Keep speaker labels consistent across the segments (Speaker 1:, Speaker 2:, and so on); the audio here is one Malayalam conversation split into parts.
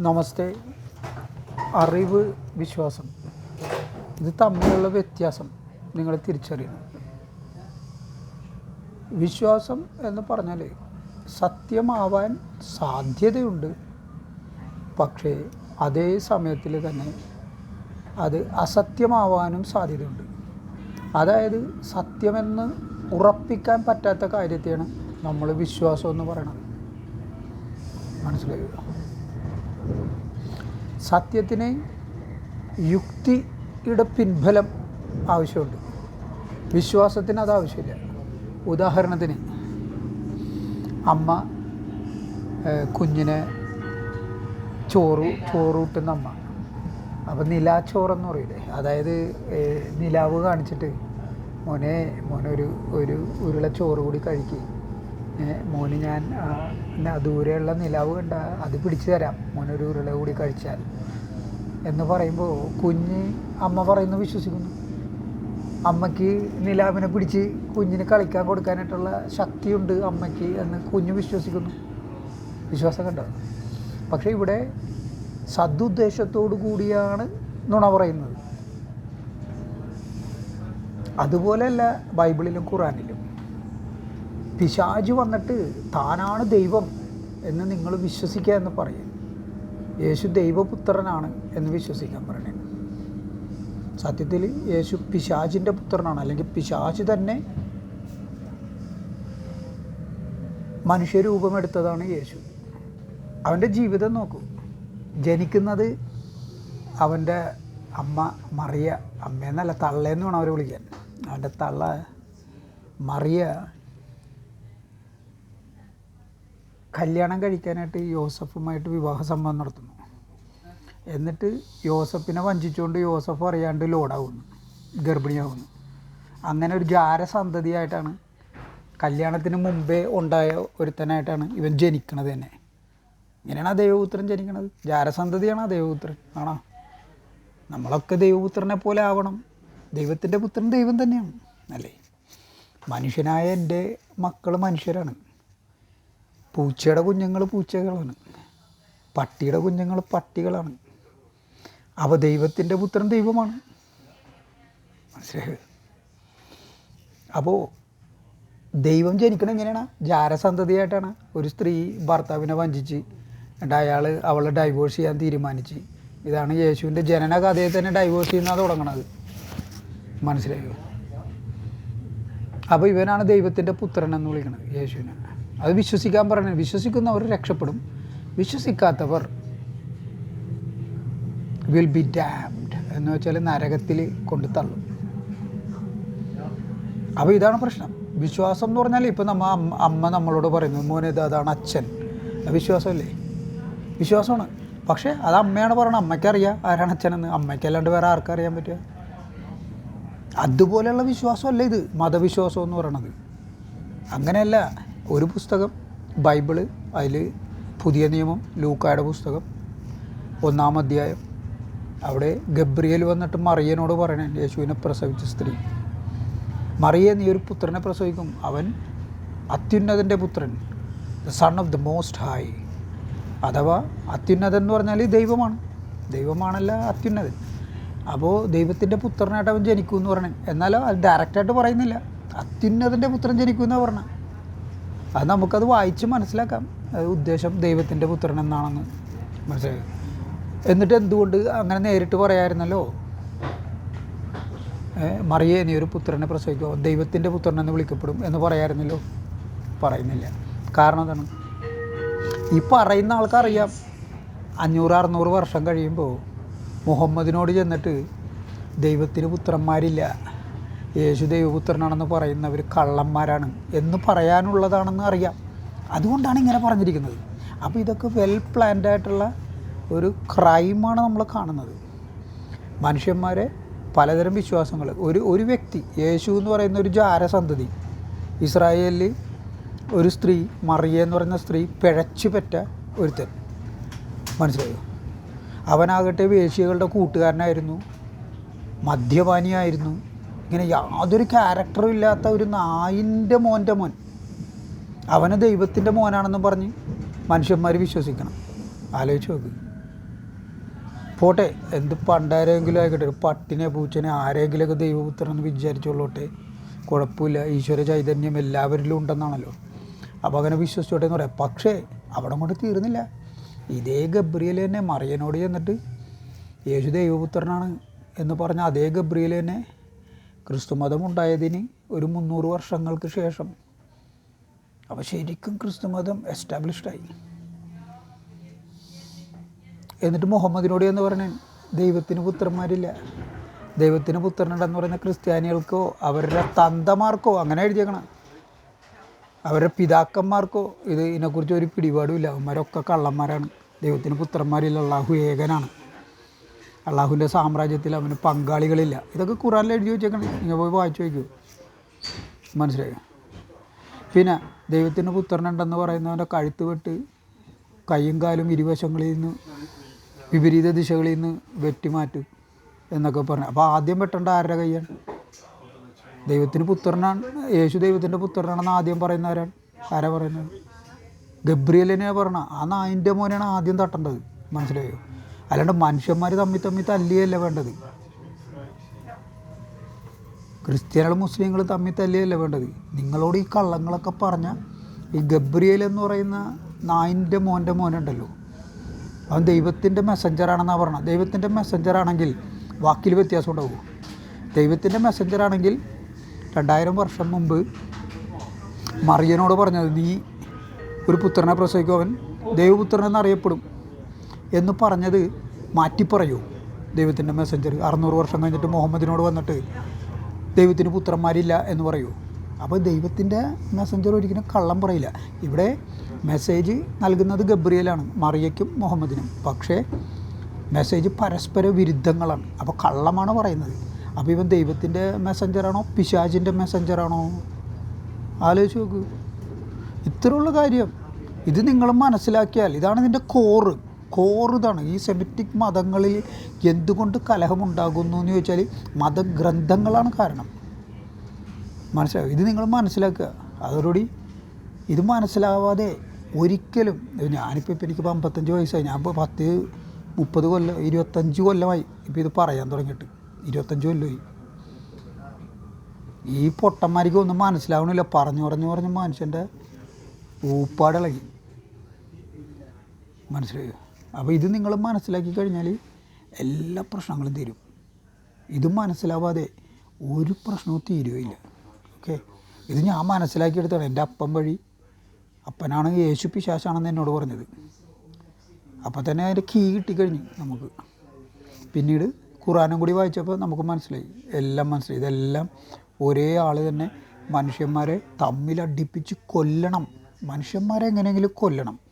Speaker 1: നമസ്തേ. അറിവ് വിശ്വാസം. ഇത് തമ്മിലുള്ള വ്യത്യാസം നിങ്ങൾ തിരിച്ചറിയണം. വിശ്വാസം എന്ന് പറഞ്ഞാൽ സത്യമാവാൻ സാധ്യതയുണ്ട്. പക്ഷേ അതേ സമയത്തിൽ തന്നെ അത് അസത്യമാവാനും സാധ്യതയുണ്ട്. അതായത് സത്യമെന്ന് ഉറപ്പിക്കാൻ പറ്റാത്ത കാര്യത്തെയാണ് നമ്മൾ വിശ്വാസം എന്ന് പറയണത്. മനസ്സിലായോ? സത്യത്തിന് യുക്തിയുടെ പിൻബലം ആവശ്യമുണ്ട്. വിശ്വാസത്തിന് അത് ആവശ്യമില്ല. ഉദാഹരണത്തിന് അമ്മ കുഞ്ഞിനെ ചോറ് ചോറ് കൂട്ടുന്ന അമ്മ. അപ്പം നിലാച്ചോറെന്ന് പറയില്ലേ? അതായത് നിലാവ് കാണിച്ചിട്ട് മോനെ മോനൊരു ഒരു ഉരുള ചോറ് കൂടി കഴിക്കുക മോന് ഞാൻ ദൂരെയുള്ള നിലാവ് കണ്ട അത് പിടിച്ചു തരാം. മോനൊരു ഉരുള കൂടി കഴിച്ചാൽ. എന്ന് പറയുമ്പോൾ കുഞ്ഞ് അമ്മ പറയുന്നത് വിശ്വസിക്കുന്നു. അമ്മയ്ക്ക് നിലാവിനെ പിടിച്ച് കുഞ്ഞിന് കളിക്കാൻ കൊടുക്കാനായിട്ടുള്ള ശക്തിയുണ്ട് അമ്മയ്ക്ക് എന്ന് കുഞ്ഞ് വിശ്വസിക്കുന്നു. വിശ്വാസം കണ്ടോ? പക്ഷേ ഇവിടെ സദുദ്ദേശത്തോടു കൂടിയാണ് നുണ പറയുന്നത്. അതുപോലെയല്ല ബൈബിളിലും ഖുറാനിലും. പിശാജ് വന്നിട്ട് താനാണ് ദൈവം എന്ന് നിങ്ങൾ വിശ്വസിക്കുക എന്ന് പറയും. യേശു ദൈവപുത്രനാണ് എന്ന് വിശ്വസിക്കാൻ പറയണേ. സത്യത്തിൽ യേശു പിശാജിന്റെ പുത്രനാണ്. അല്ലെങ്കിൽ പിശാജ് തന്നെ മനുഷ്യരൂപമെടുത്തതാണ് യേശു. അവന്റെ ജീവിതം നോക്കൂ. ജനിക്കുന്നത് അവന്റെ അമ്മ മറിയ അമ്മയെന്നല്ല തള്ളയെന്ന് വേണം അവർ വിളിക്കാൻ. അവന്റെ തള്ള മറിയ കല്യാണം കഴിക്കാനായിട്ട് യോസഫുമായിട്ട് വിവാഹ സംബന്ധം നടത്തുന്നു. എന്നിട്ട് യോസഫിനെ വഞ്ചിച്ചുകൊണ്ട് യോസഫ് അറിയാണ്ട് ലോഡാവുന്നു ഗർഭിണിയാവുന്നു. അങ്ങനെ ഒരു ജാര സന്തതിയായിട്ടാണ് കല്യാണത്തിന് മുമ്പേ ഉണ്ടായ ഒരുത്തനായിട്ടാണ് ഇവൻ ജനിക്കണത് തന്നെ. ഇങ്ങനെയാണ് ആ ദൈവപുത്രൻ ജനിക്കണത്. ജാരസന്തതിയാണ് ആ ദൈവപുത്രൻ ആണോ? നമ്മളൊക്കെ ദൈവപുത്രനെ പോലെ ആവണം. ദൈവത്തിന്റെ പുത്രൻ ദൈവം തന്നെയാണ് അല്ലേ? മനുഷ്യനായ എന്റെ മക്കൾ മനുഷ്യരാണ്. പൂച്ചയുടെ കുഞ്ഞുങ്ങൾ പൂച്ചകളാണ്. പട്ടിയുടെ കുഞ്ഞുങ്ങൾ പട്ടികളാണ്. അവ ദൈവത്തിന്റെ പുത്രൻ ദൈവമാണ്. മനസ്സിലായത് അപ്പോൾ ദൈവം ജനിക്കണം എങ്ങനെയാണ്? ജാരസന്തതിയായിട്ടാണ്. ഒരു സ്ത്രീ ഭർത്താവിനെ വഞ്ചിച്ച് എന്നിട്ട് അയാൾ അവളെ ഡൈവോഴ്സ് ചെയ്യാൻ തീരുമാനിച്ച്. ഇതാണ് യേശുവിന്റെ ജനന കഥയെ തന്നെ ഡൈവോഴ്സ് ചെയ്യുന്നത് തുടങ്ങണത്. മനസ്സിലായോ? അപ്പോൾ ഇവനാണ് ദൈവത്തിന്റെ പുത്രൻ എന്ന് വിളിക്കുന്നത് യേശുവിനെ. അത് വിശ്വസിക്കാൻ പറയണേ വിശ്വസിക്കുന്നവർ രക്ഷപ്പെടും. വിശ്വസിക്കാത്തവർ വിൽ ബി ഡാംഡ് എന്ന് വെച്ചാൽ നരകത്തിൽ കൊണ്ട് തള്ളും. അപ്പോൾ ഇതാണ് പ്രശ്നം. വിശ്വാസം എന്ന് പറഞ്ഞാൽ ഇപ്പം നമ്മ അമ്മ നമ്മളോട് പറയുന്നു മോനെ അതാണ് അച്ഛൻ. വിശ്വാസമല്ലേ? വിശ്വാസമാണ്. പക്ഷേ അത് അമ്മയാണ് പറയണത്. അമ്മയ്ക്കറിയാം ആരാണ് അച്ഛനെന്ന്. അമ്മയ്ക്കല്ലാണ്ട് വേറെ ആർക്കറിയാൻ പറ്റുക. അതുപോലെയുള്ള വിശ്വാസമല്ല ഇത്. മതവിശ്വാസം എന്ന് പറയണത്. അങ്ങനെയല്ല. ഒരു പുസ്തകം ബൈബിൾ അതിൽ പുതിയ നിയമം ലൂക്കായുടെ പുസ്തകം ഒന്നാം അധ്യായം. അവിടെ ഗബ്രിയൽ വന്നിട്ട് മറിയനോട് പറയണേ യേശുവിനെ പ്രസവിച്ച സ്ത്രീ. മറിയ നീ ഒരു പുത്രനെ പ്രസവിക്കും. അവൻ അത്യുന്നതന്റെ പുത്രൻ the son of the most high. അഥവാ അത്യുന്നതൻ എന്ന് പറഞ്ഞാൽ ദൈവമാണ്. ദൈവമാണല്ല അത്യുന്നതൻ. അപ്പോൾ ദൈവത്തിന്റെ പുത്രനായിട്ട് അവൻ ജനിക്കും എന്ന് പറഞ്ഞു എന്നാൽ അത് ഡയറക്റ്റായിട്ട് പറയുന്നില്ല. അത്യുന്നതന്റെ പുത്രൻ ജനിക്കും എന്നാണ് പറഞ്ഞത് അത് നമുക്കത് വായിച്ച് മനസ്സിലാക്കാം. അത് ഉദ്ദേശം ദൈവത്തിന്റെ പുത്രൻ എന്നാണെന്ന് മനസ്സിലായി? എന്നിട്ട് എന്തുകൊണ്ട് അങ്ങനെ നേരിട്ട് പറയാമായിരുന്നല്ലോ മറിയ ഇനി ഒരു പുത്രനെ പ്രസവിക്കുക ദൈവത്തിന്റെ പുത്രൻ എന്ന് വിളിക്കപ്പെടും എന്ന് പറയാമായിരുന്നല്ലോ പറയുന്നില്ല. കാരണം എന്താണ്? ഈ പറയുന്ന ആൾക്കറിയാം. അഞ്ഞൂറ് അറുന്നൂറ് വർഷം കഴിയുമ്പോൾ മുഹമ്മദിനോട് ചെന്നിട്ട് ദൈവത്തിന് പുത്രന്മാരില്ല. യേശു ദൈവപുത്രനാണെന്ന് പറയുന്നവർ കള്ളന്മാരാണ് എന്ന് പറയാനുള്ളതാണെന്ന് അറിയാം. അതുകൊണ്ടാണ് ഇങ്ങനെ പറഞ്ഞിരിക്കുന്നത്. അപ്പോൾ ഇതൊക്കെ വെൽ പ്ലാൻഡ് ആയിട്ടുള്ള ഒരു ക്രൈമാണ് നമ്മൾ കാണുന്നത്. മനുഷ്യന്മാരെ പലതരം വിശ്വാസങ്ങൾ ഒരു ഒരു വ്യക്തി യേശു എന്ന് പറയുന്ന ഒരു ജാരസന്തതി ഇസ്രായേലിൽ ഒരു സ്ത്രീ മറിയ എന്ന് പറയുന്ന സ്ത്രീ പിഴച്ചു പറ്റ ഒരുത്തൻ. മനസ്സിലായോ? അവനാകട്ടെ വേശ്യകളുടെ കൂട്ടുകാരനായിരുന്നു മദ്യപാനിയായിരുന്നു ഇങ്ങനെ യാതൊരു ക്യാരക്ടറും ഇല്ലാത്ത ഒരു നായിന്റെ മോന്റെ മോൻ. അവന് ദൈവത്തിന്റെ മോനാണെന്ന് പറഞ്ഞ് മനുഷ്യന്മാർ വിശ്വസിക്കണം. ആലോചിച്ച് നോക്ക്. പോട്ടെ എന്ത് പണ്ടാരെങ്കിലും ആയിക്കോട്ടെ ഒരു പട്ടിനെ പൂച്ചനെ ആരെങ്കിലുമൊക്കെ ദൈവപുത്രനെന്ന് വിചാരിച്ചോളോട്ടെ കുഴപ്പമില്ല. ഈശ്വര ചൈതന്യം എല്ലാവരിലും ഉണ്ടെന്നാണല്ലോ. അപ്പോൾ അങ്ങനെ വിശ്വസിച്ചോട്ടെ എന്ന് പറയാം. പക്ഷേ അവിടെ കൊണ്ട് തീർന്നില്ല. ഇതേ ഗബ്രിയൽ തന്നെ മറിയനോട് ചെന്നിട്ട് യേശു ദൈവപുത്രനാണ് എന്ന് പറഞ്ഞ അതേ ഗബ്രിയൽ തന്നെ ക്രിസ്തുമതം ഉണ്ടായതിന് ഒരു മുന്നൂറ് വർഷങ്ങൾക്ക് ശേഷം അപ്പോൾ ശരിക്കും ക്രിസ്തുമതം എസ്റ്റാബ്ലിഷ്ഡായി. എന്നിട്ട് മുഹമ്മദിനോട് എന്ന് പറഞ്ഞ ദൈവത്തിന് പുത്രന്മാരില്ല. ദൈവത്തിന് പുത്രനുണ്ടെന്ന് പറയുന്ന ക്രിസ്ത്യാനികൾക്കോ അവരുടെ തന്തമാർക്കോ അങ്ങനെ എഴുതിയേക്കണം അവരുടെ പിതാക്കന്മാർക്കോ ഇത് ഇതിനെക്കുറിച്ച് ഒരു പിടിപാടുമില്ല. അവന്മാരൊക്കെ കള്ളന്മാരാണ്. ദൈവത്തിന് പുത്രന്മാരില്ല അള്ളാഹു ഏകനാണ്. അള്ളാഹുവിന്റെ സാമ്രാജ്യത്തിൽ അവന് പങ്കാളികളില്ല. ഇതൊക്കെ ഖുറാനിൽ എഴുതി വെച്ചേക്കണം. നിങ്ങൾ പോയി വായിച്ചു വയ്ക്കൂ മനസ്സിലായോ? പിന്നെ ദൈവത്തിന്റെ പുത്രനുണ്ടെന്ന് പറയുന്നവന്റെ കഴുത്ത് വെട്ട് കൈയും കാലും ഇരുവശങ്ങളിൽ നിന്ന് വിപരീത ദിശകളിൽ നിന്ന് വെട്ടിമാറ്റും എന്നൊക്കെ പറഞ്ഞു. അപ്പോൾ ആദ്യം വെട്ടേണ്ട ആരുടെ കൈയാണ്? ദൈവത്തിന് പുത്രനാണ്. യേശു ദൈവത്തിന്റെ പുത്രനാണെന്ന് ആദ്യം പറയുന്നവരാണ്. ആരാ പറയുന്നത്? ഗബ്രിയലിനെ പറഞ്ഞ. ആ നായിന്റെ മോനെയാണ് ആദ്യം തട്ടേണ്ടത്. മനസ്സിലായോ? അല്ലാണ്ട് മനുഷ്യന്മാർ തമ്മിൽ തമ്മിൽ തല്ലിയല്ല വേണ്ടത്? ക്രിസ്ത്യാനികളും മുസ്ലിങ്ങളും തമ്മിൽ തല്ലിയല്ല വേണ്ടത്? നിങ്ങളോട് ഈ കള്ളങ്ങളൊക്കെ പറഞ്ഞ ഈ ഗബ്രിയേൽ എന്ന് പറയുന്ന നായിന്റെ മോന്റെ മോനുണ്ടല്ലോ. അവൻ ദൈവത്തിന്റെ മെസ്സഞ്ചറാണെന്നാണ് പറഞ്ഞത്. ദൈവത്തിന്റെ മെസ്സഞ്ചറാണെങ്കിൽ വാക്കിൽ വ്യത്യാസം ഉണ്ടാവും? ദൈവത്തിന്റെ മെസ്സഞ്ചറാണെങ്കിൽ രണ്ടായിരം വർഷം മുമ്പ് മറിയനോട് പറഞ്ഞത് നീ ഒരു പുത്രനെ പ്രസവിക്കും അവൻ? ദൈവപുത്രനെന്ന് എന്നറിയപ്പെടും. എന്ന് പറഞ്ഞത് മാറ്റിപ്പറയൂ. ദൈവത്തിന്റെ മെസ്സഞ്ചർ അറുന്നൂറ് വർഷം കഴിഞ്ഞിട്ട് മുഹമ്മദിനോട് വന്നിട്ട് ദൈവത്തിന് പുത്രന്മാരില്ല എന്ന് പറയൂ. അപ്പോൾ ദൈവത്തിന്റെ മെസ്സഞ്ചർ ഒരിക്കലും കള്ളം പറയില്ല. ഇവിടെ മെസ്സേജ് നൽകുന്നത് ഗബ്രിയലാണ് മറിയയ്ക്കും മുഹമ്മദിനും. പക്ഷേ മെസ്സേജ് പരസ്പര വിരുദ്ധങ്ങളാണ്. അപ്പോൾ കള്ളമാണ് പറയുന്നത്. അപ്പോൾ ഇവൻ ദൈവത്തിന്റെ മെസ്സഞ്ചറാണോ പിശാജിന്റെ മെസ്സഞ്ചറാണോ ആലോചിച്ച് നോക്ക്. ഇത്രയുള്ള കാര്യം ഇത് നിങ്ങൾ മനസ്സിലാക്കിയാൽ ഇതാണ് ഇതിന്റെ കോറ് കോറ് ഇതാണ് ഈ സെമിറ്റിക് മതങ്ങളിൽ എന്തുകൊണ്ട് കലഹമുണ്ടാകുന്നു എന്ന് ചോദിച്ചാൽ മതഗ്രന്ഥങ്ങളാണ് കാരണം. മനസ്സിലാവും ഇത് നിങ്ങൾ മനസ്സിലാക്കുക. അതോടുകൂടി ഇത് മനസ്സിലാവാതെ ഒരിക്കലും ഞാനിപ്പോൾ ഇപ്പം എനിക്കിപ്പോൾ അമ്പത്തഞ്ച് വയസ്സായി. ഞാൻ ഇപ്പോൾ പത്ത് മുപ്പത് കൊല്ലം ഇരുപത്തഞ്ച് കൊല്ലമായി ഇപ്പോൾ ഇത് പറയാൻ തുടങ്ങിയിട്ട്. ഇരുപത്തഞ്ച് കൊല്ലമായി. ഈ പൊട്ടന്മാർക്ക് ഒന്നും മനസ്സിലാവണില്ല. പറഞ്ഞു പറഞ്ഞു പറഞ്ഞ് മനുഷ്യന്റെ ഊപ്പാടിളകി. മനസ്സിലായോ? അപ്പോൾ ഇത് നിങ്ങൾ മനസ്സിലാക്കി കഴിഞ്ഞാൽ എല്ലാ പ്രശ്നങ്ങളും തീരും. ഇത് മനസ്സിലാവാതെ ഒരു പ്രശ്നവും തീരുകയില്ല. ഓക്കെ? ഇത് ഞാൻ മനസ്സിലാക്കിയെടുത്താണ് എന്റെ അപ്പം വഴി. അപ്പനാണ് യേശു പിശാശാണെന്ന് എന്നോട് പറഞ്ഞത്. അപ്പം തന്നെ അതിന്റെ കീ കിട്ടിക്കഴിഞ്ഞു നമുക്ക്. പിന്നീട് ഖുറാനും കൂടി വായിച്ചപ്പോൾ നമുക്ക് മനസ്സിലായി. എല്ലാം മനസ്സിലായി. ഇതെല്ലാം ഒരേ ആൾ തന്നെ മനുഷ്യന്മാരെ തമ്മിലടിപ്പിച്ച് കൊല്ലണം. മനുഷ്യന്മാരെ എങ്ങനെയെങ്കിലും കൊല്ലണം.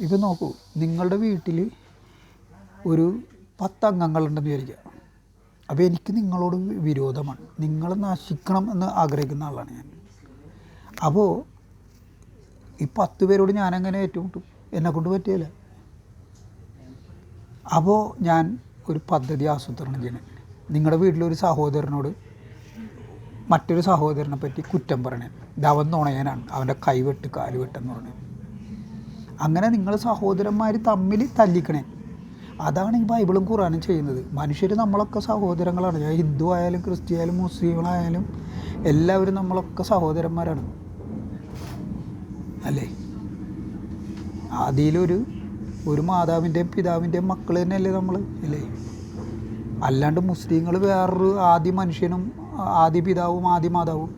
Speaker 1: ഇപ്പം നോക്കൂ. നിങ്ങളുടെ വീട്ടിൽ ഒരു പത്ത് അംഗങ്ങളുണ്ടെന്ന് വിചാരിക്കുക. അപ്പോൾ എനിക്ക് നിങ്ങളോട് വിരോധമാണ്. നിങ്ങളെ നശിക്കണം എന്ന് ആഗ്രഹിക്കുന്ന ആളാണ് ഞാൻ. അപ്പോൾ ഈ പത്ത് പേരോട് ഞാനെങ്ങനെ ഏറ്റുമുട്ടും? എന്നെ കൊണ്ട് പറ്റിയല്ല. അപ്പോൾ ഞാൻ ഒരു പദ്ധതി ആസൂത്രണം ചെയ്യണം. നിങ്ങളുടെ വീട്ടിലൊരു സഹോദരനോട് മറ്റൊരു സഹോദരനെ പറ്റി കുറ്റം പറയണേ. ഇത് അവൻ നുണയനാണ്. അവന്റെ കൈവെട്ട് കാൽ വെട്ടെന്ന് പറഞ്ഞു അങ്ങനെ നിങ്ങൾ സഹോദരന്മാർ തമ്മിൽ തല്ലിക്കണേ. അതാണ് ഈ ബൈബിളും ഖുറാനും ചെയ്യുന്നത്. മനുഷ്യർ നമ്മളൊക്കെ സഹോദരങ്ങളാണ്. ഹിന്ദു ആയാലും ക്രിസ്ത്യ ആയാലും മുസ്ലിങ്ങളായാലും എല്ലാവരും നമ്മളൊക്കെ സഹോദരന്മാരാണ്. അല്ലേ? ആദിയിലൊരു ഒരു മാതാവിന്റെയും പിതാവിന്റെയും മക്കൾ തന്നെയല്ലേ നമ്മൾ അല്ലേ? അല്ലാണ്ട് മുസ്ലിങ്ങൾ വേറൊരു ആദ്യ മനുഷ്യനും ആദ്യ പിതാവും ആദ്യ മാതാവും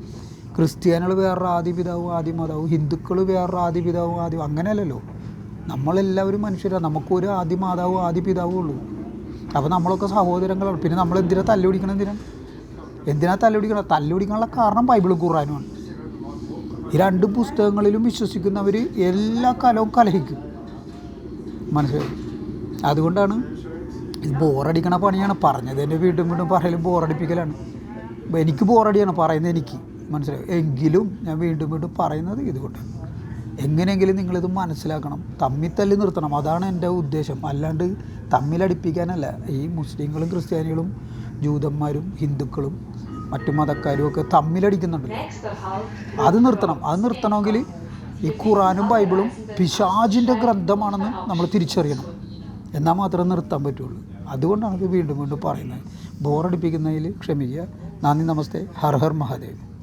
Speaker 1: ക്രിസ്ത്യാനികൾ വേറൊരു ആദ്യ പിതാവും ആദ്യ മാതാവും ഹിന്ദുക്കൾ വേറൊരു ആദ്യ പിതാവും ആദ്യം അങ്ങനെയല്ലല്ലോ. നമ്മളെല്ലാവരും മനുഷ്യരാണ് നമുക്കൊരു ആദ്യ മാതാവും ആദ്യ പിതാവും ഉള്ളൂ. അപ്പോൾ നമ്മളൊക്കെ സഹോദരങ്ങളാണ്. പിന്നെ നമ്മൾ എന്തിനാ തല്ലുപിടിക്കണം എന്തിനാ? എന്തിനാ തല്ലുപിടിക്കണം തല്ലുപിടിക്കാനുള്ള കാരണം ബൈബിളും ഖുറാനുമാണ് ഈ രണ്ട് പുസ്തകങ്ങളിലും വിശ്വസിക്കുന്നവർ എല്ലാ കാലവും കലഹിക്കും. മനസ്സിലായി? അതുകൊണ്ടാണ് ഇത് ബോറടിക്കണ പണിയാണ്. പറഞ്ഞത് എന്റെ വീണ്ടും വീണ്ടും പറയലും ബോറടിപ്പിക്കലാണ്. എനിക്ക് ബോറടിയാണ് പറയുന്നത് എനിക്ക്. മനസ്സിലായി. എങ്കിലും ഞാൻ വീണ്ടും വീണ്ടും പറയുന്നത് ഇതുകൊണ്ട്. എങ്ങനെയെങ്കിലും നിങ്ങളിത് മനസ്സിലാക്കണം. തമ്മിൽ തല്ലി നിർത്തണം. അതാണ് എന്റെ ഉദ്ദേശം. അല്ലാണ്ട് തമ്മിലടിപ്പിക്കാനല്ല ഈ മുസ്ലിങ്ങളും ക്രിസ്ത്യാനികളും ജൂതന്മാരും ഹിന്ദുക്കളും മറ്റു മതക്കാരും ഒക്കെ തമ്മിലടിക്കുന്നുണ്ട് അത് നിർത്തണം. അത് നിർത്തണമെങ്കിൽ ഈ ഖുറാനും ബൈബിളും പിശാജിന്റെ ഗ്രന്ഥമാണെന്ന് നമ്മൾ തിരിച്ചറിയണം. എന്നാൽ മാത്രമേ നിർത്താൻ പറ്റുള്ളൂ. അതുകൊണ്ടാണ് ഇത് വീണ്ടും വീണ്ടും പറയുന്നത്. ബോറടിപ്പിക്കുന്നതിൽ ക്ഷമിക്കുക. നന്ദി നമസ്തേ. ഹർ ഹർ മഹാദേവ്.